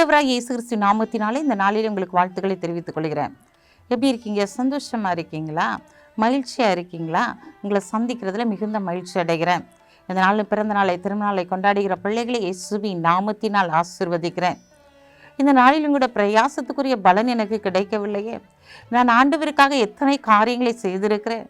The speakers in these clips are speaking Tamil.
ஆண்டவராக இயேசு கிறிஸ்து நாமத்தினாலே இந்த நாளில் உங்களுக்கு வாழ்த்துக்களை தெரிவித்துக் கொள்கிறேன். எப்படி இருக்கீங்க? சந்தோஷமாக இருக்கீங்களா? மகிழ்ச்சியாக இருக்கீங்களா? உங்களை சந்திக்கிறதுல மிகுந்த மகிழ்ச்சி அடைகிறேன். இந்த நாள் பிறந்த நாளை திருநாளை கொண்டாடுகிற பிள்ளைகளை இயேசுவி நாமத்தினால் ஆசிர்வதிக்கிறேன். இந்த நாளிலும் கூட பிரயாசத்துக்குரிய பலன் எனக்கு கிடைக்கவில்லையே. நான் ஆண்டவருக்காக எத்தனை காரியங்களை செய்திருக்கிறேன்?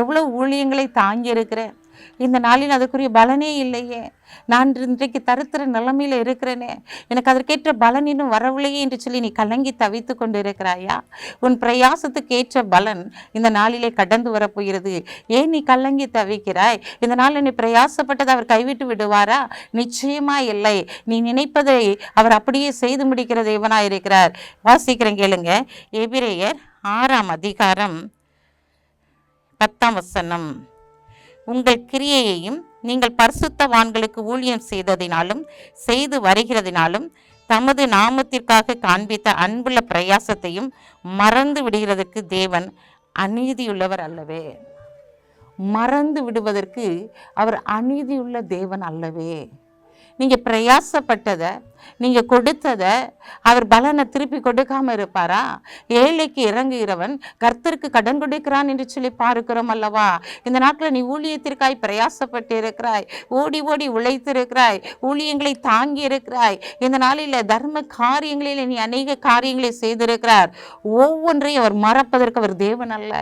எவ்வளோ ஊழியங்களை தாங்கியிருக்கிறேன்? இந்த நாளில் அதுக்குரிய பலனே இல்லையே. நான் இன்றைக்கு தருத்திர நிலைமையில் இருக்கிறேனே. எனக்கு அதற்கேற்ற பலன் இன்னும் வரவில்லையே என்று சொல்லி நீ கலங்கி தவித்து கொண்டு இருக்கிறாயா உன் பிரயாசத்துக்கு ஏற்ற பலன் இந்த நாளிலே கடந்து வரப்போகிறது. ஏன் நீ கலங்கி தவிக்கிறாய்? இந்த நாளில் நீ பிரயாசப்பட்டதை அவர் கைவிட்டு விடுவாரா? நிச்சயமா இல்லை. நீ நினைப்பதை அவர் அப்படியே செய்து முடிக்கிற தேவனாக இருக்கிறார். வாசிக்கிறேன் கேளுங்க. எபிரேயர் ஆறாம் அதிகாரம் பத்தாம் வசனம். உங்கள் கிரியையையும் நீங்கள் பரிசுத்தவான்களுக்கு ஊழியம் செய்ததினாலும் செய்து வருகிறதினாலும் தமது நாமத்திற்காக காண்பித்த அன்புள்ள பிரயாசத்தையும் மறந்து விடுகிறதற்கு தேவன் அநீதியுள்ளவர் அல்லவே. மறந்து விடுவதற்கு அவர் அநீதியுள்ள தேவன் அல்லவே. நீங்கள் பிரயாசப்பட்டதை நீங்கள் கொடுத்ததை அவர் பலனை திருப்பி கொடுக்காம இருப்பாரா? ஏழைக்கு இறங்குகிறவன் கர்த்தருக்கு கடன் கொடுக்கிறான் என்று சொல்லி பார்க்கிறோம் அல்லவா? இந்த நாட்டில் நீ ஊழியத்திற்காய் பிரயாசப்பட்டு இருக்கிறாய் ஓடி ஓடி உழைத்திருக்கிறாய் ஊழியங்களை தாங்கி இருக்கிறாய். இந்த நாளில் தர்ம காரியங்களில் நீ அநேக காரியங்களை செய்திருக்கிறார். ஒவ்வொன்றையும் அவர் மறப்பதற்கு அவர் தேவன் அல்ல.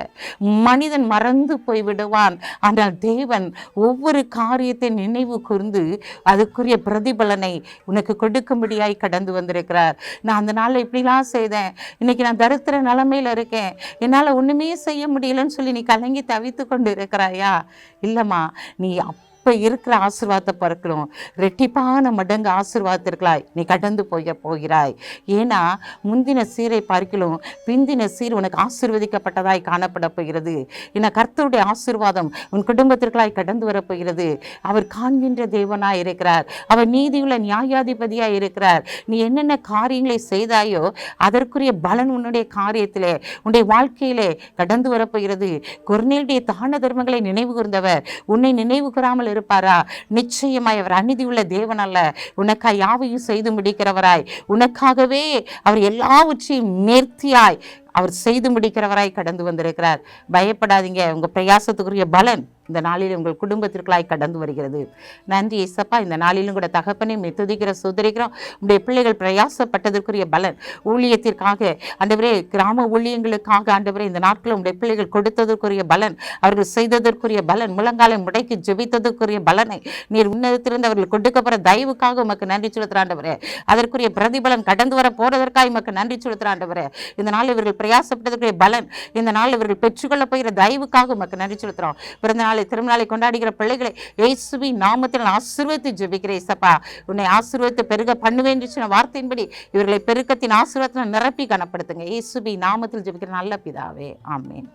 மனிதன் மறந்து போய் விடுவான். ஆனால் தேவன் ஒவ்வொரு காரியத்தை நினைவு கூர்ந்து அதுக்குரிய பிரதிபலனை உனக்கு கொடுக்கும்படியாய் கடந்து வந்திருக்கிறார். நான் அந்த நாளில் இப்படிலாம் செய்தேன். இன்னைக்கு நான் தரித்திர நிலமையில் இருக்கேன். என்னால் ஒன்றுமே செய்ய முடியலன்னு சொல்லி நீ கலங்கி தவித்து கொண்டு இருக்கிறாயா இல்லைம்மா நீ இப்போ இருக்கிற ஆசிர்வாதத்தை பார்க்கணும் ரெட்டிப்பான மடங்கு ஆசீர்வாதத்திற்களாய் நீ கடந்து போய போகிறாய். ஏன்னா முந்தின சீரை பார்க்கலும் பிந்தின சீர் உனக்கு ஆசிர்வதிக்கப்பட்டதாய் காணப்பட போகிறது. ஏன்னா கர்த்தருடைய ஆசிர்வாதம் உன் குடும்பத்திற்களாய் கடந்து வரப்போகிறது அவர் காண்கின்ற தேவனாய் இருக்கிறார். அவர் நீதியுள்ள நியாயாதிபதியாய் இருக்கிறார். நீ என்னென்ன காரியங்களை செய்தாயோ அதற்குரிய பலன் உன்னுடைய காரியத்திலே உன்னுடைய வாழ்க்கையிலே கடந்து வரப்போகிறது கொர்நேலுடைய தான தர்மங்களை நினைவு கூர்ந்தவர். உன்னை நினைவு கூறாமல் இருப்பாரா நிச்சயமாய் அவர் அநீதியுள்ள தேவன் அல்ல உனக்காய் யாவையும் செய்து முடிக்கிறவராய். உனக்காகவே அவர் எல்லாவற்றையும் நேர்த்தியாய் அவர் செய்து முடிக்கிறவராய் கடந்து வந்திருக்கிறார். பயப்படாதீங்க. உங்க பிரயாசத்துக்குரிய பலன் இந்த நாளில் உங்கள் குடும்பத்திற்குள்ளாய் கடந்து வருகிறது. நன்றி இசப்பா இந்த நாளிலும் கூட தகப்பனை மெத்துதிக்கிற சுதரிக்கிறோம் உடைய பிள்ளைகள் பிரயாசப்பட்டதற்குரிய பலன். ஊழியத்திற்காக ஆண்டவரே கிராம ஊழியங்களுக்காக ஆண்டவரே இந்த நாட்களில் உடைய பிள்ளைகள் கொடுத்ததற்குரிய பலன் அவர்கள் செய்ததற்குரிய பலன் முழங்காலை முடைக்கு ஜெபித்ததற்குரிய பலனை நீர் உன்னதத்திலிருந்து அவர்கள் கொடுக்கப்படுற தயவுக்காக உமக்கு நன்றி செலுத்துறாண்டவரே அதற்குரிய பிரதிபலன் கடந்து வர போறதற்காக உமக்கு நன்றி செலுத்துறாண்டவரே இந்த நாள் இவர்கள் பிரயாசப்பட்டதற்குரிய பலன் இந்த நாள் இவர்கள் பெற்றுக்கொள்ள போகிற தயவுக்காக உமக்கு நன்றி செலுத்துறோம் பிறந்த நாளை திருநாளை கொண்டாடுகிற பிள்ளைகளை இயேசுவி நாமத்தில் நான் ஆசீர்வதித்து ஜெபிக்கிறேன் சப்பா உன்னை ஆசீர்வதித்து பெருக பண்ணுவேன் என்று சொன்ன வார்த்தையின்படி இவர்களை பெருக்கத்தின் ஆசீர்வாதத்தில் நிரப்பி கனப்படுத்துங்க. இயேசுபி நாமத்தில் ஜெபிக்கிற நல்ல பிதாவே. ஆமேன்.